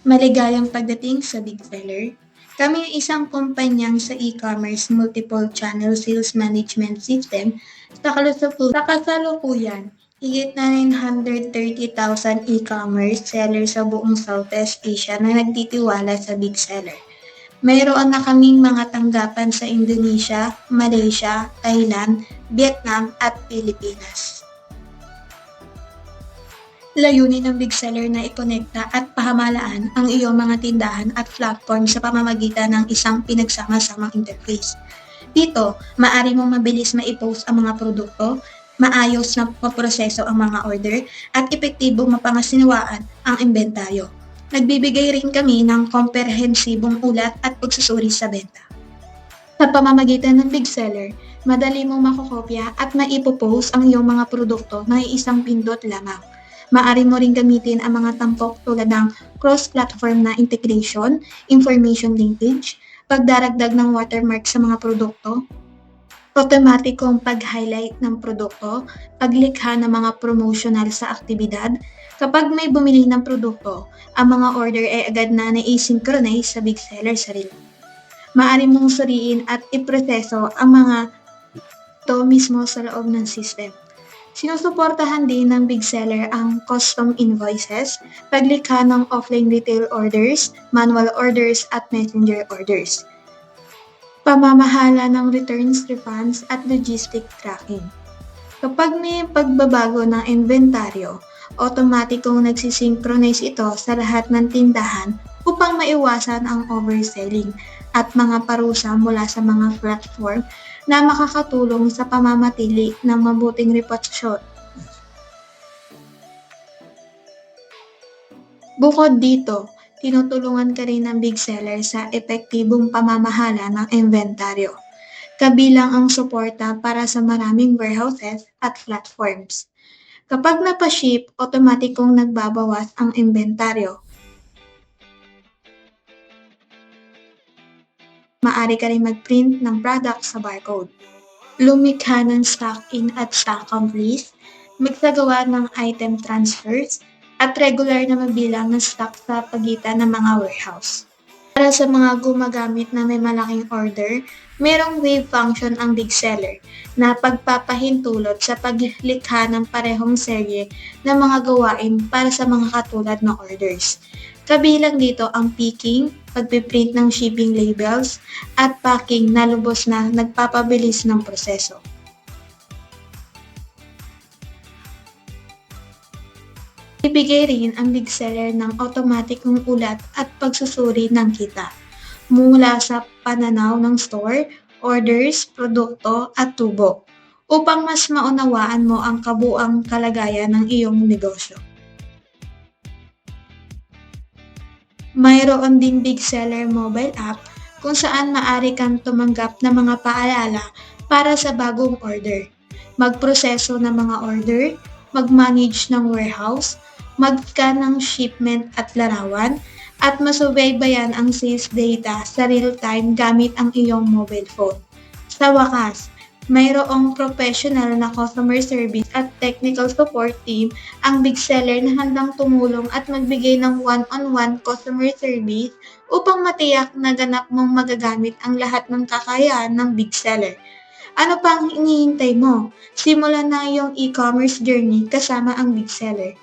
Maligayang pagdating sa Big Seller. Kami ay isang kumpanyang sa e-commerce multiple channel sales management system sa kalusugan. Sa kasalukuyan, higit na 930,000 e-commerce sellers sa buong Southeast Asia na nagtitiwala sa Big Seller. Mayroon na kaming mga tanggapan sa Indonesia, Malaysia, Thailand, Vietnam at Pilipinas. Layunin ng Big Seller na ikonekta at pahamalaan ang iyong mga tindahan at platform sa pamamagitan ng isang pinagsama-samang interface. Dito, maari mong mabilis maipost ang mga produkto, maayos na maproseso ang mga order, at epektibong mapangasinawaan ang inventaryo. Nagbibigay rin kami ng komprehensibong ulat at pagsusuri sa benta. Sa pamamagitan ng Big Seller, madali mong makokopya at maipopost ang iyong mga produkto na isang pindot lamang. Maari mo rin gamitin ang mga tampok tulad ng cross-platform na integration, information linkage, pagdaragdag ng watermark sa mga produkto, automatikong pag-highlight ng produkto, paglikha ng mga promotional sa aktibidad. Kapag may bumili ng produkto, ang mga order ay agad na na-synchronize sa Big Seller sarili. Maari mong suriin at iproseso ang mga to mismo sa loob ng system. Sinusuportahan din ng Big Seller ang custom invoices, paglikha ng offline retail orders, manual orders at messenger orders. Pamamahala ng returns, refunds at logistic tracking. Kapag may pagbabago ng inventaryo, otomatikong nagsisynchronize ito sa lahat ng tindahan upang maiwasan ang overselling at mga parusa mula sa mga platform na makakatulong sa pamamatili ng mabuting reputasyon. Bukod dito, tinutulungan ka rin ng big seller sa epektibong pamamahala ng inventaryo, kabilang ang suporta para sa maraming warehouses at platforms. Kapag napaship, otomatikong nagbabawas ang inventaryo maaari ka rin mag-print ng product sa barcode. Lumikha ng stock in at stock count list, magsagawa ng item transfers, at regular na mabilang ng stock sa pagitan ng mga warehouse. Para sa mga gumagamit na may malaking order, merong wave function ang big seller na pagpapahintulot sa paglikha ng parehong serye ng mga gawain para sa mga katulad na orders. Kabilang dito ang picking, pagpiprint ng shipping labels, at packing na lubos na nagpapabilis ng proseso. Ibigay rin ang big seller ng automatikong ulat at pagsusuri ng kita mula sa pananaw ng store, orders, produkto at tubo upang mas maunawaan mo ang kabuang kalagayan ng iyong negosyo. Mayroon ding big seller mobile app kung saan maaari kang tumanggap ng mga paalala para sa bagong order, magproseso ng mga order, mag-manage ng warehouse, mag-scan ng shipment at larawan, at masubaybayan ang sales data sa real-time gamit ang iyong mobile phone. Sa wakas, mayroong professional na customer service at technical support team ang big seller na handang tumulong at magbigay ng one-on-one customer service upang matiyak na ganap mong magagamit ang lahat ng kakayahan ng big seller. Ano pa ang hinihintay mo? Simulan na iyong e-commerce journey kasama ang big seller.